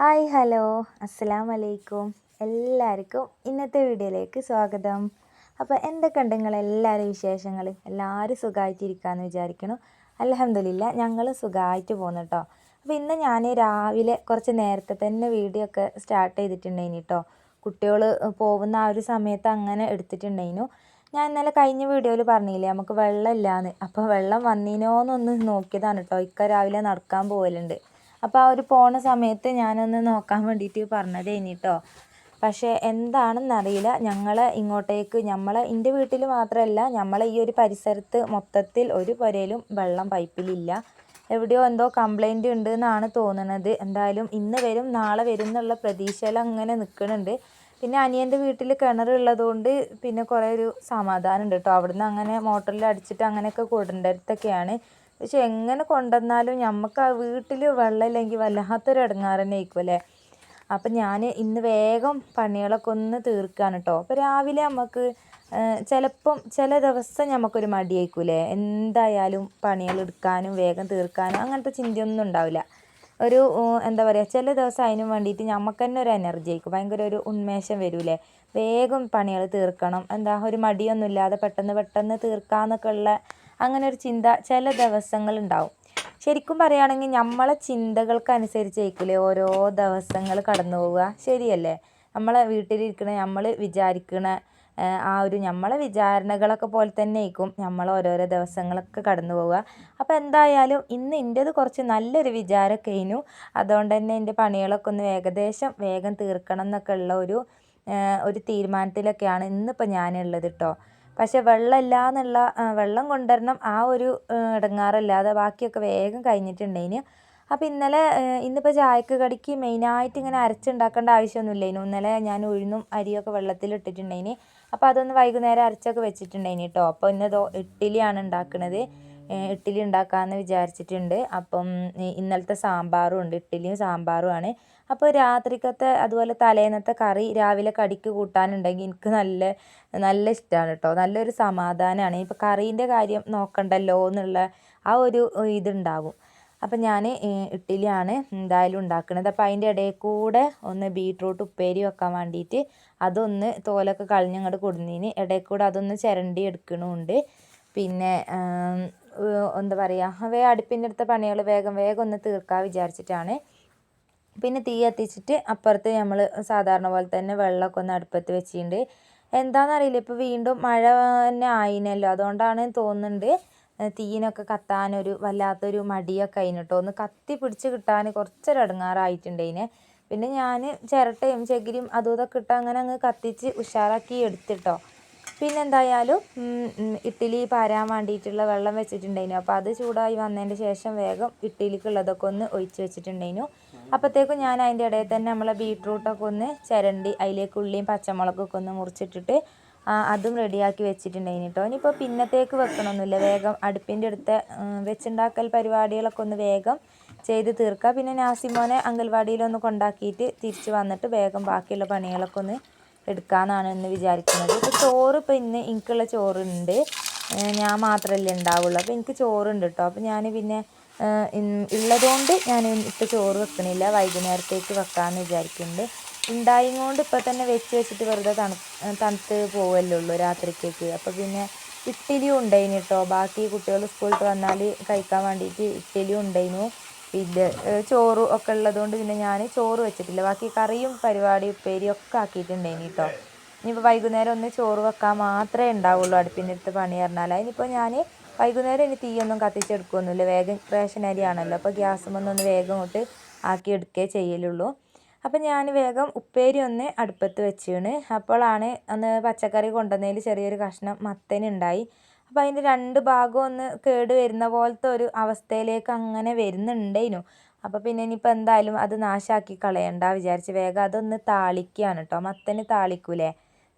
Hi hello. അസ്സലാം വലൈക്കും എല്ലാവർക്കും ഇന്നത്തെ വീഡിയോയിലേക്ക് സ്വാഗതം. അപ്പോൾ എന്തൊക്കെയുണ്ട് നിങ്ങളെല്ലാവരും വിശേഷങ്ങൾ? എല്ലാവരും സുഖമായിട്ടിരിക്കാമെന്ന് വിചാരിക്കണം അലഹമില്ല ഞങ്ങൾ സുഖമായിട്ട് പോകുന്നു കേട്ടോ അപ്പോൾ ഇന്ന് ഞാൻ രാവിലെ കുറച്ച് നേരത്തെ തന്നെ വീഡിയോ ഒക്കെ സ്റ്റാർട്ട് ചെയ്തിട്ടുണ്ടായിന് കേട്ടോ കുട്ടികൾ പോകുന്ന ആ ഒരു സമയത്ത് അങ്ങനെ എടുത്തിട്ടുണ്ടായിരുന്നു ഞാൻ ഇന്നലെ കഴിഞ്ഞ വീഡിയോയിൽ പറഞ്ഞില്ലേ നമുക്ക് വെള്ളം അപ്പോൾ വെള്ളം വന്നിനോന്നൊന്ന് നോക്കിയതാണ് കേട്ടോ ഇക്ക രാവിലെ നടക്കാൻ പോകലുണ്ട് അപ്പോൾ ഒരു പോണ സമയത്ത് ഞാനൊന്ന് നോക്കാൻ വേണ്ടിയിട്ട് പറഞ്ഞത് ഇനിട്ടോ പക്ഷേ എന്താണെന്നറിയില്ല ഞങ്ങൾ ഇങ്ങോട്ടേക്ക് നമ്മളെ എന്റെ വീട്ടിൽ മാത്രമല്ല നമ്മളെ ഈ ഒരു പരിസരത്ത് മൊത്തത്തിൽ ഒരു പുരയിലും വെള്ളം പൈപ്പിലില്ല. എവിടെയോ എന്തോ കംപ്ലൈന്റ് ഉണ്ട് എന്നാണ് തോന്നുന്നത് എന്തായാലും ഇന്ന് വരും നാളെ വരും എന്നുള്ള പ്രതീക്ഷയിൽ അങ്ങനെ നിൽക്കുന്നുണ്ട് പിന്നെ അനിയന്റെ വീട്ടിൽ കിണറുള്ളതുകൊണ്ട് പിന്നെ കുറേ ഒരു സമാധാനം ഉണ്ട് കേട്ടോ അവിടുന്ന് അങ്ങനെ മോട്ടറിൽ അടിച്ചിട്ട് അങ്ങനെയൊക്കെ കൊണ്ടുവരത്തൊക്കെയാണ് പക്ഷെ എങ്ങനെ കൊണ്ടുവന്നാലും നമുക്ക് ആ വീട്ടിൽ വെള്ളമില്ലെങ്കിൽ വല്ലാത്തൊരു ഇടങ്ങാറ് തന്നെ ആയിരിക്കും അല്ലേ? അപ്പം ഞാൻ ഇന്ന് വേഗം പണികളൊക്കെ ഒന്ന് തീർക്കുകയാണ് കേട്ടോ അപ്പോൾ രാവിലെ നമുക്ക് ചിലപ്പം ചില ദിവസം നമുക്കൊരു മടിയായിക്കൂലേ എന്തായാലും പണികൾ എടുക്കാനും വേഗം തീർക്കാനും അങ്ങനത്തെ ചിന്തയൊന്നും ഉണ്ടാവില്ല. ഒരു എന്താ പറയുക ചില ദിവസം അതിനും വേണ്ടിയിട്ട് നമുക്ക് തന്നെ ഒരു എനർജി ആയിരിക്കും. ഭയങ്കര ഒരു ഉന്മേഷം വരൂലേ വേഗം പണികൾ തീർക്കണം. എന്താ ഒരു മടിയൊന്നുമില്ലാതെ പെട്ടെന്ന് പെട്ടെന്ന് തീർക്കാമെന്നൊക്കെ ഉള്ള അങ്ങനെ ഒരു ചിന്ത ചില ദിവസങ്ങൾ ഉണ്ടാവും ശരിക്കും പറയുകയാണെങ്കിൽ നമ്മളെ ചിന്തകൾക്കനുസരിച്ചായിരിക്കില്ലേ ഓരോ ദിവസങ്ങൾ കടന്നു പോവുക? ശരിയല്ലേ? നമ്മളെ വീട്ടിലിരിക്കണ നമ്മൾ വിചാരിക്കണ ആ ഒരു നമ്മളെ വിചാരണകളൊക്കെ പോലെ തന്നെ ആയിരിക്കും നമ്മൾ ഓരോരോ ദിവസങ്ങളൊക്കെ കടന്നു പോവുക. അപ്പോൾ എന്തായാലും ഇന്ന് എന്റേത് കുറച്ച് നല്ലൊരു വിചാരമൊക്കെ കഴിഞ്ഞു അതുകൊണ്ട് തന്നെ എന്റെ പണികളൊക്കെ ഒന്ന് ഏകദേശം വേഗം തീർക്കണം എന്നൊക്കെ ഉള്ള ഒരു ഒരു തീരുമാനത്തിലൊക്കെയാണ് ഇന്നിപ്പോൾ ഞാനുള്ളത് കേട്ടോ. പക്ഷേ വെള്ളമില്ല എന്നുള്ള വെള്ളം കൊണ്ടുവരണം ആ ഒരു ഇടങ്ങാറല്ലാതെ ബാക്കിയൊക്കെ വേഗം കഴിഞ്ഞിട്ടുണ്ടായിന് അപ്പോൾ ഇന്നലെ ഇന്നിപ്പോൾ ചായക്ക് കടിക്ക് മെയിനായിട്ട് ഇങ്ങനെ അരച്ചുണ്ടാക്കേണ്ട ആവശ്യമൊന്നുമില്ലായിരുന്നു ഇന്നലെ ഞാൻ ഉഴുന്നും അരിയൊക്കെ വെള്ളത്തിൽ ഇട്ടിട്ടുണ്ടായിന് അപ്പോൾ അതൊന്ന് വൈകുന്നേരം അരച്ചൊക്കെ വെച്ചിട്ടുണ്ടായിന് കേട്ടോ അപ്പോൾ ഇന്ന് ദോ ഇഡ്ഡലിയാണ് ഉണ്ടാക്കുന്നത് ഇഡ്ഡലി ഉണ്ടാക്കാമെന്ന് വിചാരിച്ചിട്ടുണ്ട്. അപ്പം ഇന്നലത്തെ സാമ്പാറും ഉണ്ട്. ഇഡ്ഡലിയും സാമ്പാറുമാണ് അപ്പോൾ രാത്രിക്കത്തെ അതുപോലെ തലേന്നത്തെ കറി രാവിലെ കടിക്ക് കൂട്ടാനുണ്ടെങ്കിൽ എനിക്ക് നല്ല നല്ല ഇഷ്ടമാണ് കേട്ടോ നല്ലൊരു സമാധാനമാണ് ഇപ്പോൾ കറീന്റെ കാര്യം നോക്കണ്ടല്ലോ എന്നുള്ള ആ ഒരു ഇതുണ്ടാവും. അപ്പം ഞാൻ ഇഡ്ഡലിയാണ് എന്തായാലും ഉണ്ടാക്കുന്നത് അപ്പോൾ അതിന്റെ ഇടയിൽ കൂടെ ഒന്ന് ബീട്രൂട്ട് ഉപ്പേരി വെക്കാൻ വേണ്ടിയിട്ട് അതൊന്ന് തോലൊക്കെ കളഞ്ഞ് ഇങ്ങോട്ട് കൊടുന്നതിന് ഇടയിൽ കൂടെ അതൊന്ന് ചിരണ്ടി എടുക്കണമുണ്ട് പിന്നെ എന്താ പറയുക വേ അടുപ്പിന്റെ അടുത്ത പണികൾ വേഗം വേഗം ഒന്ന് തീർക്കാൻ വിചാരിച്ചിട്ടാണ്. പിന്നെ തീ കത്തിച്ചിട്ട് അപ്പുറത്ത് നമ്മൾ സാധാരണ പോലെ തന്നെ വെള്ളമൊക്കെ ഒന്ന് അടുപ്പത്ത് വെച്ചിട്ടുണ്ട്. എന്താണെന്നറിയില്ല ഇപ്പോൾ വീണ്ടും മഴ തന്നെ ആയിനല്ലോ. അതുകൊണ്ടാണ് തോന്നുന്നുണ്ട് തീയിനൊക്കെ കത്താനൊരു വല്ലാത്തൊരു മടിയൊക്കെ അതിന് കേട്ടോ ഒന്ന് കത്തി പിടിച്ച് കിട്ടാൻ കുറച്ചൊരു ഇടങ്ങാറായിട്ടുണ്ടതിന് പിന്നെ ഞാൻ ചിരട്ടയും ചകിരിയും അതും ഇതൊക്കെ ഇട്ട് അങ്ങനെ അങ്ങ് കത്തിച്ച് ഉഷാറാക്കി എടുത്തിട്ടോ. പിന്നെ എന്തായാലും ഇഡ്ഡലി പാരാൻ വേണ്ടിയിട്ടുള്ള വെള്ളം വെച്ചിട്ടുണ്ടായിരുന്നു. അപ്പോൾ അത് ചൂടായി വന്നതിന്റെ ശേഷം വേഗം ഇഡ്ഡലിക്കുള്ളതൊക്കെ ഒന്ന് ഒഴിച്ച് വെച്ചിട്ടുണ്ടായിരുന്നു. അപ്പോഴത്തേക്കും ഞാൻ അതിന്റെ ഇടയിൽ തന്നെ നമ്മളെ ബീട്രൂട്ടൊക്കെ ഒന്ന് ചിരണ്ടി അതിലേക്ക് ഉള്ളിയും പച്ചമുളകൊക്കെ ഒന്ന് മുറിച്ചിട്ടിട്ട് അതും റെഡിയാക്കി വെച്ചിട്ടുണ്ടായിന് കേട്ടോ ഇനിയിപ്പോൾ പിന്നത്തേക്ക് വെക്കണമൊന്നുമില്ല വേഗം അടുപ്പിന്റെ അടുത്ത് വെച്ചുണ്ടാക്കൽ പരിപാടികളൊക്കെ ഒന്ന് വേഗം ചെയ്ത് തീർക്കുക. പിന്നെ നാസിമോനെ അംഗൻവാടിയിലൊന്ന് കൊണ്ടാക്കിയിട്ട് തിരിച്ച് വന്നിട്ട് വേഗം ബാക്കിയുള്ള പണികളൊക്കെ ഒന്ന് എടുക്കാമെന്നാണ് ഇന്ന് വിചാരിക്കുന്നത്. ഇപ്പോൾ ചോറ് ഇപ്പോൾ ഇന്ന് എനിക്കുള്ള ചോറുണ്ട്. ഞാൻ മാത്രമല്ലേ ഉണ്ടാവുള്ളൂ. അപ്പോൾ എനിക്ക് ചോറുണ്ട് കേട്ടോ അപ്പോൾ ഞാൻ പിന്നെ ഉള്ളതുകൊണ്ട് ഞാൻ ഇപ്പോൾ ചോറ് വെക്കണില്ല. വൈകുന്നേരത്തേക്ക് വെക്കാമെന്ന് വിചാരിക്കുന്നുണ്ട് ഉണ്ടായും കൊണ്ട് ഇപ്പം തന്നെ വെച്ച് വെച്ചിട്ട് വെറുതെ തണു തണുത്ത് പോവല്ലേ ഉള്ളൂ രാത്രിക്കേക്ക്. അപ്പോൾ പിന്നെ ഇഡ്ഡലിയും ഉണ്ടായിന് കേട്ടോ ബാക്കി കുട്ടികൾ സ്കൂളിൽ വന്നാൽ കഴിക്കാൻ വേണ്ടിയിട്ട് ഇഡ്ഡലിയും ഉണ്ടായിരുന്നു പിന്നെ ചോറും ഒക്കെ ഉള്ളതുകൊണ്ട് പിന്നെ ഞാൻ ചോറ് വെച്ചിട്ടില്ല. ബാക്കി കറിയും പരിപാടി ഉപ്പേരിയും ഒക്കെ ആക്കിയിട്ടുണ്ടായിന് കേട്ടോ ഇനിയിപ്പോൾ വൈകുന്നേരം ഒന്ന് ചോറ് വെക്കാൻ മാത്രമേ ഉണ്ടാവുള്ളൂ അടുപ്പിന്റെ അടുത്ത് പണി പറഞ്ഞാൽ അതിനിപ്പോൾ ഞാൻ വൈകുന്നേരം ഇനി തീയൊന്നും കത്തിച്ചെടുക്കുകയൊന്നുമില്ല വേഗം റേഷൻ അരിയാണല്ലോ. അപ്പോൾ ഗ്യാസുമൊന്നൊന്ന് വേഗം ഇങ്ങോട്ട് ആക്കി എടുക്കേ ചെയ്യലുള്ളൂ. അപ്പം ഞാൻ വേഗം ഉപ്പേരി ഒന്ന് അടുപ്പത്ത് വെച്ചാണ്. അപ്പോഴാണ് അന്ന് പച്ചക്കറി കൊണ്ടുവന്നതിൽ ചെറിയൊരു കഷ്ണം മത്തനുണ്ടായി അപ്പോൾ അതിന്റെ രണ്ട് ഭാഗം ഒന്ന് കേട് വരുന്ന പോലത്തെ ഒരു അവസ്ഥയിലേക്ക് അങ്ങനെ വരുന്നുണ്ടേനു. അപ്പോൾ പിന്നെ ഇനിയിപ്പോൾ എന്തായാലും അത് നാശാക്കി കളയണ്ട വിചാരിച്ച് വേഗം അതൊന്ന് താളിക്കുകയാണ് കേട്ടോ. മത്തന് താളിക്കൂലേ?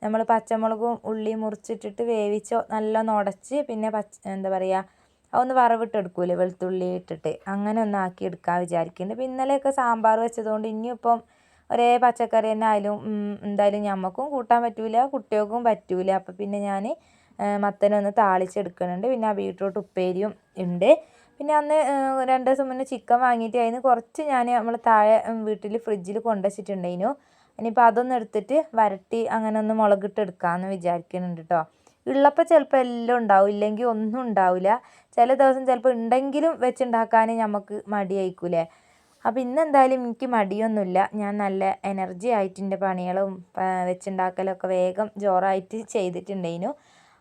നമ്മൾ പച്ചമുളകും ഉള്ളിയും മുറിച്ചിട്ടിട്ട് വേവിച്ച് നല്ലോണം ഉടച്ച് പിന്നെ പച്ച എന്താ പറയുക അതൊന്ന് വറവിട്ടെടുക്കൂലേ വെളുത്തുള്ളി ഇട്ടിട്ട്. അങ്ങനെ ഒന്ന് ആക്കി എടുക്കാൻ വിചാരിക്കുന്നുണ്ട് അപ്പോൾ ഇന്നലെയൊക്കെ സാമ്പാർ വെച്ചതുകൊണ്ട് ഇനിയിപ്പം ഒരേ പച്ചക്കറി തന്നെ ആയാലും എന്തായാലും ഞമ്മക്കും കൂട്ടാൻ പറ്റൂല കുട്ടികൾക്കും പറ്റൂല. അപ്പോൾ പിന്നെ ഞാൻ മത്തനൊന്ന് താളിച്ചെടുക്കുന്നുണ്ട് പിന്നെ ആ ബീട്രൂട്ട് ഉപ്പേരിയും ഉണ്ട്. പിന്നെ അന്ന് രണ്ട് ദിവസം മുന്നേ ചിക്കൻ വാങ്ങിയിട്ട് അതിന് കുറച്ച് ഞാൻ നമ്മൾ താഴെ വീട്ടിൽ ഫ്രിഡ്ജിൽ കൊണ്ടുവച്ചിട്ടുണ്ടായിരുന്നു. ഇനിയിപ്പോൾ അതൊന്ന് എടുത്തിട്ട് വരട്ടി അങ്ങനെ ഒന്ന് മുളകിട്ട് എടുക്കാമെന്ന് വിചാരിക്കുന്നുണ്ട് കേട്ടോ ഉള്ളപ്പോൾ ചിലപ്പോൾ എല്ലാം ഉണ്ടാവും ഇല്ലെങ്കിൽ ഒന്നും ഉണ്ടാവില്ല ചില ദിവസം ചിലപ്പോൾ ഉണ്ടെങ്കിലും വെച്ചുണ്ടാക്കാൻ നമുക്ക് മടിയായിക്കൂലേ അപ്പോൾ ഇന്ന് എന്തായാലും എനിക്ക് മടിയൊന്നുമില്ല. ഞാൻ നല്ല എനർജി ആയിട്ട് എന്റെ പണികളും വെച്ചുണ്ടാക്കലൊക്കെ വേഗം ജോറായിട്ട് ചെയ്തിട്ടുണ്ടായിരുന്നു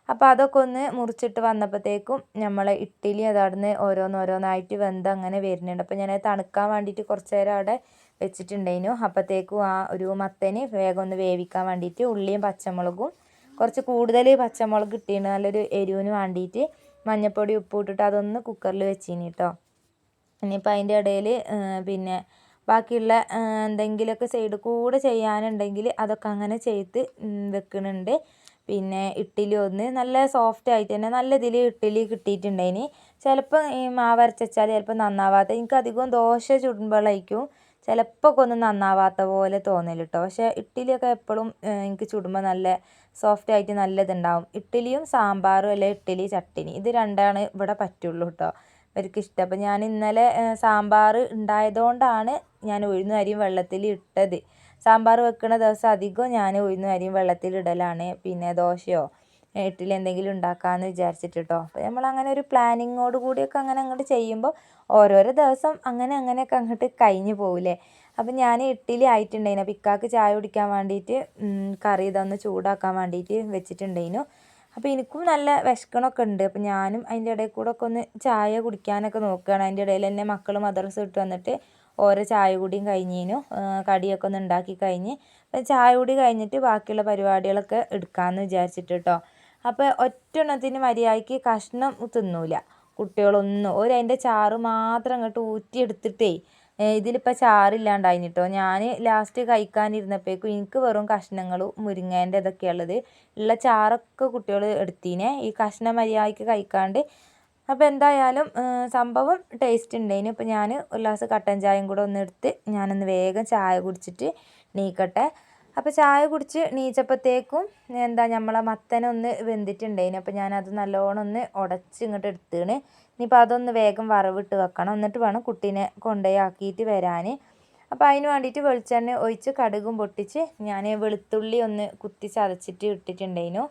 അപ്പോൾ അതൊക്കെ ഒന്ന് മുറിച്ചിട്ട് വന്നപ്പോഴത്തേക്കും നമ്മൾ ഇഡ്ഡലി അതവിടുന്ന് ഓരോന്നോരോന്നായിട്ട് വെന്ത് അങ്ങനെ വരുന്നുണ്ട്. അപ്പോൾ ഞാൻ തണുക്കാൻ വേണ്ടിയിട്ട് കുറച്ച് നേരം അവിടെ വെച്ചിട്ടുണ്ടായിരുന്നു. അപ്പോഴത്തേക്കും ആ ഒരു മത്തന് വേഗം ഒന്ന് വേവിക്കാൻ വേണ്ടിയിട്ട് ഉള്ളിയും പച്ചമുളകും കുറച്ച് കൂടുതൽ പച്ചമുളക് ഇട്ടിന് നല്ലൊരു എരിവിന് വേണ്ടിയിട്ട് മഞ്ഞൾപ്പൊടി ഉപ്പ് ഇട്ടിട്ട് അതൊന്ന് കുക്കറിൽ വെച്ചിനി കേട്ടോ ഇനിയിപ്പോൾ അതിന്റെ ഇടയിൽ പിന്നെ ബാക്കിയുള്ള എന്തെങ്കിലുമൊക്കെ സൈഡ് കൂടെ ചെയ്യാനുണ്ടെങ്കിൽ അതൊക്കെ അങ്ങനെ ചെയ്ത് വെക്കുന്നുണ്ട് പിന്നെ ഇഡ്ഡലി ഒന്ന് നല്ല സോഫ്റ്റ് ആയിട്ട് തന്നെ നല്ല ഇതിൽ ഇഡ്ഡലി കിട്ടിയിട്ടുണ്ടായിന്. ചിലപ്പോൾ ഈ മാവ് ചിലപ്പോൾ നന്നാവാത്ത എനിക്ക് അധികം ദോശ ചുടുമ്പോഴായിരിക്കും ചിലപ്പോൾ ഒക്കെ ഒന്ന് നന്നാവാത്ത പോലെ തോന്നൽ കേട്ടോ പക്ഷേ ഇഡ്ഡലിയൊക്കെ എപ്പോഴും എനിക്ക് ചുടുമ്പോൾ നല്ല സോഫ്റ്റ് ആയിട്ട് നല്ലതുണ്ടാവും. ഇഡ്ഡലിയും സാമ്പാറും അല്ലെങ്കിൽ ഇഡ്ഡലി ചട്ടിനി. ഇത് രണ്ടാണ് ഇവിടെ പറ്റുള്ളൂ കേട്ടോ ഇവർക്ക് ഇഷ്ടം അപ്പോൾ ഞാൻ ഇന്നലെ സാമ്പാർ ഉണ്ടായതുകൊണ്ടാണ് ഞാൻ ഉഴുന്ന അരിയും വെള്ളത്തിൽ ഇട്ടത്. സാമ്പാർ വെക്കുന്ന ദിവസം അധികം ഞാൻ ഉഴുന്ന അരിയും വെള്ളത്തിൽ ഇടലാണ്. പിന്നെ ദോശയോ ഇഡ്ഡലി എന്തെങ്കിലും ഉണ്ടാക്കാമെന്ന് വിചാരിച്ചിട്ട് കേട്ടോ അപ്പോൾ നമ്മൾ അങ്ങനെ ഒരു പ്ലാനിങ്ങോട് കൂടിയൊക്കെ അങ്ങനെ അങ്ങോട്ട് ചെയ്യുമ്പോൾ ഓരോരോ ദിവസം അങ്ങനെ അങ്ങനെയൊക്കെ അങ്ങോട്ട് കഴിഞ്ഞു പോകില്ലേ അപ്പം ഞാൻ ഇട്ടിലി ആയിട്ടുണ്ടായിന്. അപ്പോൾ ഇക്കാക്ക് ചായ കുടിക്കാൻ വേണ്ടിയിട്ട് കറി ഇതൊന്ന് ചൂടാക്കാൻ വേണ്ടിയിട്ട് വെച്ചിട്ടുണ്ടായിരുന്നു അപ്പോൾ എനിക്കും നല്ല വിശക്കണമൊക്കെ ഉണ്ട് അപ്പോൾ ഞാനും അതിന്റെ ഇടയിൽ കൂടെ ഒക്കെ ഒന്ന് ചായ കുടിക്കാനൊക്കെ നോക്കുകയാണ് അതിന്റെ ഇടയിൽ തന്നെ മക്കൾ മദ്രസ ഇട്ട് വന്നിട്ട് ഓരോ ചായ കുടിയും കഴിഞ്ഞേനു. കടിയൊക്കെ ഒന്ന് ഉണ്ടാക്കി കഴിഞ്ഞ്. അപ്പം ചായ കൂടി കഴിഞ്ഞിട്ട് ബാക്കിയുള്ള പരിപാടികളൊക്കെ എടുക്കാമെന്ന് വിചാരിച്ചിട്ട് കേട്ടോ അപ്പോൾ ഒറ്റെണ്ണത്തിന് മര്യാദയ്ക്ക് കഷ്ണം തിന്നൂല. കുട്ടികളൊന്നും. ഒരു അതിന്റെ ചാറ് മാത്രം അങ്ങോട്ട് ഊറ്റിയെടുത്തിട്ടേ ഇതിലിപ്പോൾ ചാറില്ലാണ്ടായിന് കേട്ടോ ഞാൻ ലാസ്റ്റ് കഴിക്കാനിരുന്നപ്പോഴേക്കും എനിക്ക് വെറും കഷ്ണങ്ങൾ മുരിങ്ങേന്റെ ഇതൊക്കെയുള്ളത്. ഉള്ള ചാറൊക്കെ കുട്ടികൾ എടുത്തീനെ. ഈ കഷ്ണം മര്യാദയ്ക്ക് കഴിക്കാണ്ട്. അപ്പോൾ എന്തായാലും സംഭവം ടേസ്റ്റ് ഉണ്ടായിന് ഇപ്പോൾ ഞാൻ ഒരു ഗ്ലാസ് കട്ടൻ ചായയും കൂടെ ഒന്ന് എടുത്ത് ഞാനൊന്ന് വേഗം ചായ കുടിച്ചിട്ട് നീക്കട്ടെ. അപ്പോൾ ചായ കുടിച്ച് നീച്ചപ്പോഴത്തേക്കും എന്താ നമ്മളെ മത്തനൊന്ന് വെന്തിട്ടുണ്ടായിന്. അപ്പോൾ ഞാനത് നല്ലോണം ഒന്ന് ഉടച്ച് ഇങ്ങോട്ട് എടുത്തേണ്. ഇനിയിപ്പോൾ അതൊന്ന് വേഗം വറവിട്ട് വെക്കണം. എന്നിട്ട് വേണം കുട്ടീനെ കൊണ്ടുപോയി ആക്കിയിട്ട് വരാൻ അപ്പോൾ അതിന് വേണ്ടിയിട്ട് വെളിച്ചെണ്ണ ഒഴിച്ച് കടുകും പൊട്ടിച്ച് ഞാൻ വെളുത്തുള്ളി ഒന്ന് കുത്തി ചതച്ചിട്ട് ഇട്ടിട്ടുണ്ടായിരുന്നു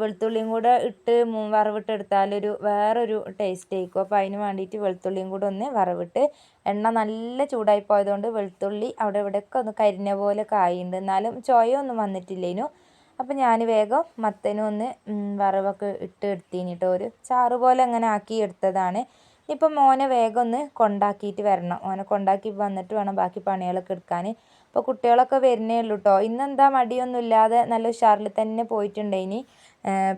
വെളുത്തുള്ളിയും കൂടെ ഇട്ട് വറവിട്ടെടുത്താലൊരു വേറൊരു ടേസ്റ്റ് ആയിരിക്കും. അപ്പോൾ അതിന് വേണ്ടിയിട്ട് വെളുത്തുള്ളിയും കൂടെ ഒന്ന് വറവിട്ട് എണ്ണ നല്ല ചൂടായി പോയതുകൊണ്ട് വെളുത്തുള്ളി അവിടെ ഇവിടെയൊക്കെ ഒന്ന് കരിഞ്ഞ പോലെ കായുണ്ട് എന്നാലും ചോയൊന്നും വന്നിട്ടില്ലേനു. അപ്പോൾ ഞാൻ വേഗം മത്തനും ഒന്ന് വറവൊക്കെ ഇട്ട് എടുത്തീനി കേട്ടോ ഒരു ചാറ് പോലെ അങ്ങനെ ആക്കി എടുത്തതാണ്. ഇപ്പം മോനെ വേഗം ഒന്ന് കൊണ്ടാക്കിയിട്ട് വരണം. മോനെ കൊണ്ടാക്കി വന്നിട്ട് വേണം ബാക്കി പണികളൊക്കെ എടുക്കാൻ. അപ്പോൾ കുട്ടികളൊക്കെ വരുന്നേ ഉള്ളൂ കേട്ടോ ഇന്നെന്താ മടിയൊന്നുമില്ലാതെ നല്ല ഉഷാറിൽ തന്നെ പോയിട്ടുണ്ടായിനി.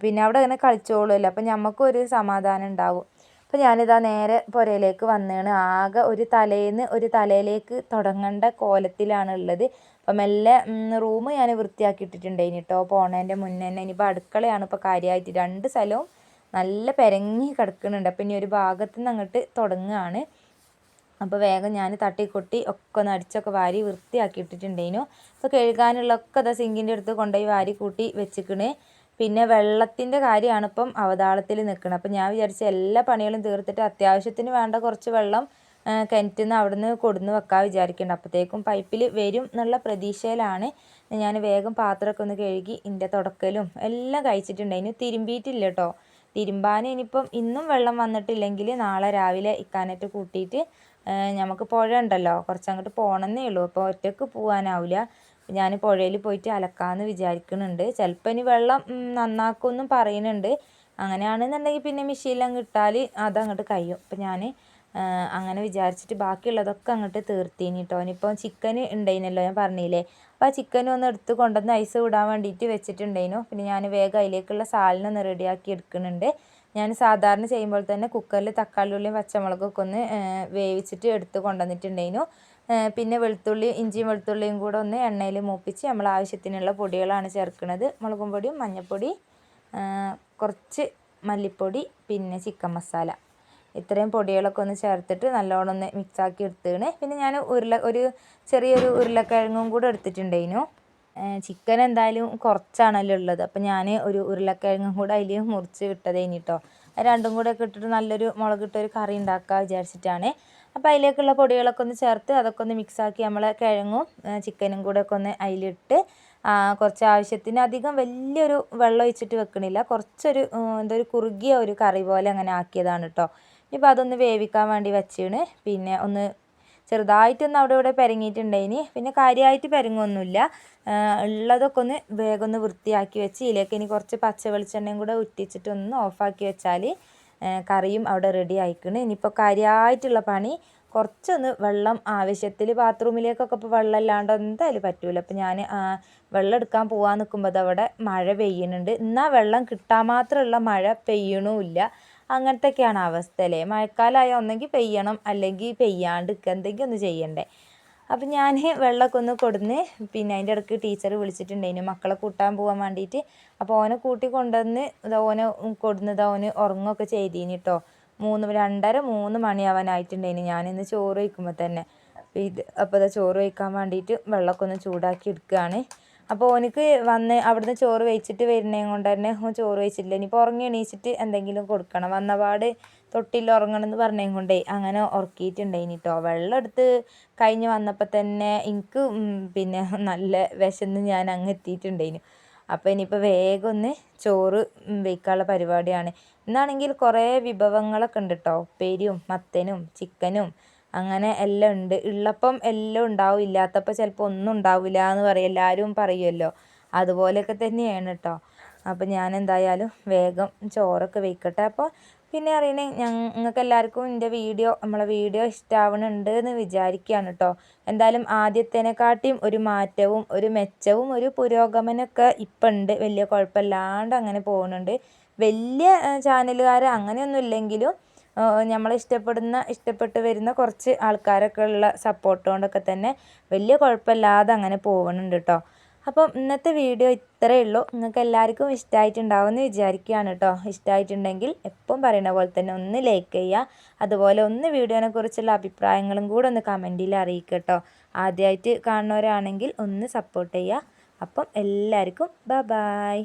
പിന്നെ അവിടെ അങ്ങനെ കളിച്ചോളുമല്ലോ. അപ്പം നമുക്കൊരു സമാധാനം ഉണ്ടാവും. അപ്പം ഞാനിതാ നേരെ പുരയിലേക്ക് വന്നതാണ് ആകെ ഒരു തലേന്ന് ഒരു തലയിലേക്ക് തുടങ്ങേണ്ട കോലത്തിലാണ് ഉള്ളത്. അപ്പം മെല്ലെ റൂം ഞാൻ വൃത്തിയാക്കി ഇട്ടിട്ടുണ്ടായിന് കേട്ടോ പോണേന്റെ മുന്നേ തന്നെ ഇനിയിപ്പോൾ അടുക്കളയാണ് ഇപ്പോൾ കാര്യമായിട്ട് രണ്ട് സ്ഥലവും നല്ല പെരങ്ങി കിടക്കുന്നുണ്ട്. അപ്പം ഇനി ഒരു ഭാഗത്തു നിന്ന് അങ്ങോട്ട് തുടങ്ങുകയാണ് അപ്പോൾ വേഗം ഞാൻ തട്ടിക്കൊട്ടി ഒക്കെ ഒന്ന് അടിച്ചൊക്കെ വാരി വൃത്തിയാക്കി ഇട്ടിട്ടുണ്ടേനു അപ്പോൾ കഴുകാനുള്ളതൊക്കെ അതാ സിങ്കിന്റെ അടുത്ത് കൊണ്ടുപോയി വാരി കൂട്ടി വെച്ചിക്കണ്. പിന്നെ വെള്ളത്തിന്റെ കാര്യമാണ് ഇപ്പം അവതാളത്തിൽ നിൽക്കുന്നത്. അപ്പം ഞാൻ വിചാരിച്ച എല്ലാ പണികളും തീർത്തിട്ട് അത്യാവശ്യത്തിന് വേണ്ട കുറച്ച് വെള്ളം കിണറ്റിൽ നിന്ന് അവിടെ നിന്ന് കൊടുന്ന് വെക്കാൻ വിചാരിക്കുന്നുണ്ട് അപ്പോഴത്തേക്കും പൈപ്പിൽ വരും എന്നുള്ള പ്രതീക്ഷയിലാണ് ഞാൻ വേഗം പാത്രമൊക്കെ ഒന്ന് കഴുകി ഇതിന്റെ തുടക്കലും എല്ലാം കഴിച്ചിട്ടുണ്ട്. ഇനി തിരുമ്പിയിട്ടില്ല കേട്ടോ. തിരുമ്പാൻ ഇനിയിപ്പം ഇന്നും വെള്ളം വന്നിട്ടില്ലെങ്കിൽ നാളെ രാവിലെ ഇക്കാനറ്റ് കൂട്ടിയിട്ട് നമുക്ക് പുഴ ഉണ്ടല്ലോ. കുറച്ചങ്ങോട്ട് പോകണമെന്നേ ഉള്ളൂ. അപ്പോൾ ഒറ്റയ്ക്ക് പോകാനാവില്ല ഞാൻ പുഴയിൽ പോയിട്ട് അലക്കാമെന്ന് വിചാരിക്കുന്നുണ്ട്. ചിലപ്പോൾ ഇനി വെള്ളം നന്നാക്കുമെന്നും പറയുന്നുണ്ട്. അങ്ങനെയാണെന്നുണ്ടെങ്കിൽ പിന്നെ മെഷീനിലങ്ങ് ഇട്ടാൽ അതങ്ങോട്ട് കഴിയും. അപ്പം ഞാൻ അങ്ങനെ വിചാരിച്ചിട്ട് ബാക്കിയുള്ളതൊക്കെ അങ്ങോട്ട് തീർത്തീനി കേട്ടോ ഇനിയിപ്പോൾ ചിക്കൻ ഉണ്ടായിരുന്നല്ലോ ഞാൻ പറഞ്ഞില്ലേ? അപ്പോൾ ആ ചിക്കൻ ഒന്ന് എടുത്ത് കൊണ്ടുവന്ന് ഐസ് വിടാൻ വേണ്ടിയിട്ട് വെച്ചിട്ടുണ്ടായിരുന്നു പിന്നെ ഞാൻ വേഗം അതിലേക്കുള്ള സാലിനൊന്ന് റെഡിയാക്കി എടുക്കുന്നുണ്ട്. ഞാൻ സാധാരണ ചെയ്യുമ്പോൾ തന്നെ കുക്കറിൽ തക്കാളി ഉള്ളിയും പച്ചമുളകൊക്കെ ഒന്ന് വേവിച്ചിട്ട് എടുത്ത് കൊണ്ടുവന്നിട്ടുണ്ടായിരുന്നു പിന്നെ വെളുത്തുള്ളി ഇഞ്ചിയും വെളുത്തുള്ളിയും കൂടെ ഒന്ന് എണ്ണയിൽ മൂപ്പിച്ച് നമ്മൾ ആവശ്യത്തിനുള്ള പൊടികളാണ് ചേർക്കുന്നത്. മുളകും പൊടിയും മഞ്ഞൾപ്പൊടി കുറച്ച് മല്ലിപ്പൊടി പിന്നെ ചിക്കൻ മസാല. ഇത്രയും പൊടികളൊക്കെ ഒന്ന് ചേർത്തിട്ട് നല്ലോണം ഒന്ന് മിക്സാക്കി എടുത്തേണ്. പിന്നെ ഞാൻ ഉരുള ഒരു ചെറിയൊരു ഉരുളക്കിഴങ്ങും കൂടെ എടുത്തിട്ടുണ്ടായിരുന്നു. ചിക്കൻ എന്തായാലും കുറച്ചാണല്ലോ ഉള്ളത്. അപ്പം ഞാൻ ഒരു ഉരുളക്കിഴങ്ങും കൂടെ അതിൽ മുറിച്ച് വിട്ടതേനി കേട്ടോ രണ്ടും കൂടെ ഒക്കെ ഇട്ടിട്ട് നല്ലൊരു മുളകിട്ടൊരു കറി ഉണ്ടാക്കുക വിചാരിച്ചിട്ടാണ്. അപ്പോൾ അതിലേക്കുള്ള പൊടികളൊക്കെ ഒന്ന് ചേർത്ത് അതൊക്കെ ഒന്ന് മിക്സാക്കി നമ്മൾ കിഴങ്ങും ചിക്കനും കൂടെ ഒക്കെ ഒന്ന് അതിലിട്ട് കുറച്ച് ആവശ്യത്തിന് അധികം വലിയൊരു വെള്ളം ഒഴിച്ചിട്ട് വെക്കണില്ല. കുറച്ചൊരു എന്താ ഒരു കുറുകിയ ഒരു കറി പോലെ അങ്ങനെ ആക്കിയതാണ് കേട്ടോ ഇപ്പോൾ അതൊന്ന് വേവിക്കാൻ വേണ്ടി വെച്ചാണ്. പിന്നെ ഒന്ന് ചെറുതായിട്ടൊന്ന് അവിടെ ഇവിടെ പെരങ്ങിയിട്ടുണ്ടായിനി പിന്നെ കാര്യമായിട്ട് പെരങ്ങൊന്നുമില്ല. ഉള്ളതൊക്കെ ഒന്ന് വേഗം ഒന്ന് വൃത്തിയാക്കി വെച്ച് ഇതിലേക്ക് ഇനി കുറച്ച് പച്ച വെളിച്ചെണ്ണയും കൂടെ ഉറ്റിച്ചിട്ടൊന്ന് ഓഫാക്കി വെച്ചാൽ കറിയും അവിടെ റെഡി ആയിക്കണ്. ഇനിയിപ്പോൾ കാര്യമായിട്ടുള്ള പണി കുറച്ചൊന്ന് വെള്ളം ആവശ്യത്തിൽ ബാത്റൂമിലേക്കൊക്കെ ഇപ്പോൾ വെള്ളം ഇല്ലാണ്ട് എന്തായാലും പറ്റൂല. അപ്പോൾ ഞാൻ വെള്ളം എടുക്കാൻ പോകാൻ നിൽക്കുമ്പോൾ അവിടെ മഴ പെയ്യുന്നുണ്ട്. എന്നാൽ വെള്ളം കിട്ടാൻ മാത്രമുള്ള മഴ പെയ്യണമില്ല അങ്ങനത്തെയൊക്കെയാണ് അവസ്ഥ അല്ലേ? മഴക്കാലമായ ഒന്നെങ്കിൽ പെയ്യണം അല്ലെങ്കിൽ പെയ്യാണ്ട് എന്തെങ്കിലും ഒന്ന് ചെയ്യണ്ടേ? അപ്പം ഞാൻ വെള്ളമൊക്കെ ഒന്ന് കൊടുന്ന് പിന്നെ അതിന്റെ ഇടയ്ക്ക് ടീച്ചർ വിളിച്ചിട്ടുണ്ടായിന് മക്കളെ കൂട്ടാൻ പോകാൻ വേണ്ടിയിട്ട് അപ്പോൾ ഓനെ കൂട്ടി കൊണ്ടുവന്ന് ഓനെ കൊടുന്നത് ഓന് ഉറങ്ങുകയൊക്കെ ചെയ്തീനി കേട്ടോ മൂന്ന് രണ്ടര മൂന്ന് മണിയാവാനായിട്ടുണ്ടായിന്. ഞാനിന്ന് ചോറ് വയ്ക്കുമ്പോൾ തന്നെ. ഇത് അപ്പോൾ ഇതാ ചോറ് വയ്ക്കാൻ വേണ്ടിയിട്ട് വെള്ളമൊക്കെ ഒന്ന് ചൂടാക്കി എടുക്കുകയാണ് അപ്പോൾ ഓനിക്ക് വന്ന് അവിടുന്ന് ചോറ് വെച്ചിട്ട് വരുന്നതും കൊണ്ട് തന്നെ ചോറ് വെച്ചിട്ടില്ല ഇനിയിപ്പോൾ ഉറങ്ങി എണീച്ചിട്ട് എന്തെങ്കിലും കൊടുക്കണം. വന്നപാട് തൊട്ടിൽ ഉറങ്ങണം എന്ന് പറഞ്ഞേം കൊണ്ടേ അങ്ങനെ ഉറക്കിയിട്ടുണ്ടായിന് കേട്ടോ വെള്ളം എടുത്ത് കഴിഞ്ഞ് വന്നപ്പോൾ തന്നെ എനിക്ക് പിന്നെ നല്ല വിശന്ന് ഞാൻ അങ്ങ് എത്തിയിട്ടുണ്ടായിന് അപ്പോൾ ഇനിയിപ്പോൾ വേഗം ഒന്ന് ചോറ് വയ്ക്കാനുള്ള പരിപാടിയാണ്. ഇന്നാണെങ്കിൽ കുറേ വിഭവങ്ങളൊക്കെ ഉണ്ട് കേട്ടോ ഉപ്പേരിയും മത്തനും ചിക്കനും അങ്ങനെ എല്ലാം ഉണ്ട്. ഉള്ളപ്പം എല്ലാം ഉണ്ടാവും. ഇല്ലാത്തപ്പോൾ ചിലപ്പോൾ ഒന്നും ഉണ്ടാവില്ല എന്ന് പറയും. എല്ലാവരും പറയുമല്ലോ അതുപോലെയൊക്കെ തന്നെയാണ് കേട്ടോ അപ്പോൾ ഞാൻ എന്തായാലും വേഗം ചോറൊക്കെ വെക്കട്ടെ. അപ്പോൾ പിന്നെ അറിയണേ ഞങ്ങൾക്ക് എല്ലാവർക്കും എന്റെ വീഡിയോ നമ്മളെ വീഡിയോ ഇഷ്ടമാവണുണ്ട് എന്ന് വിചാരിക്കുകയാണ് കേട്ടോ എന്തായാലും ആദ്യത്തേനെക്കാട്ടിയും ഒരു മാറ്റവും ഒരു മെച്ചവും ഒരു പുരോഗമനമൊക്കെ ഇപ്പം ഉണ്ട് വലിയ കുഴപ്പമില്ലാണ്ട് അങ്ങനെ പോകുന്നുണ്ട് വലിയ ചാനലുകാർ അങ്ങനെയൊന്നും ഇല്ലെങ്കിലും നമ്മൾ ഇഷ്ടപ്പെടുന്ന ഇഷ്ടപ്പെട്ട് വരുന്ന കുറച്ച് ആൾക്കാരൊക്കെ ഉള്ള സപ്പോർട്ട് കൊണ്ടൊക്കെ തന്നെ വലിയ കുഴപ്പമില്ലാതെ അങ്ങനെ പോകുന്നുണ്ട് കേട്ടോ അപ്പം ഇന്നത്തെ വീഡിയോ ഇത്രയേ ഉള്ളൂ. നിങ്ങൾക്ക് എല്ലാവർക്കും ഇഷ്ടമായിട്ടുണ്ടാവുമെന്ന് വിചാരിക്കുകയാണ് കേട്ടോ. ഇഷ്ടമായിട്ടുണ്ടെങ്കിൽ എപ്പം പറയുന്ന പോലെ തന്നെ ഒന്ന് ലൈക്ക് ചെയ്യുക. അതുപോലെ ഒന്ന് വീഡിയോനെ കുറിച്ചുള്ള അഭിപ്രായങ്ങളും കൂടെ ഒന്ന് കമന്റിൽ അറിയിക്കുക കേട്ടോ. ആദ്യമായിട്ട് കാണുന്നവരാണെങ്കിൽ ഒന്ന് സപ്പോർട്ട് ചെയ്യുക. അപ്പം എല്ലാവർക്കും ബ ബായ്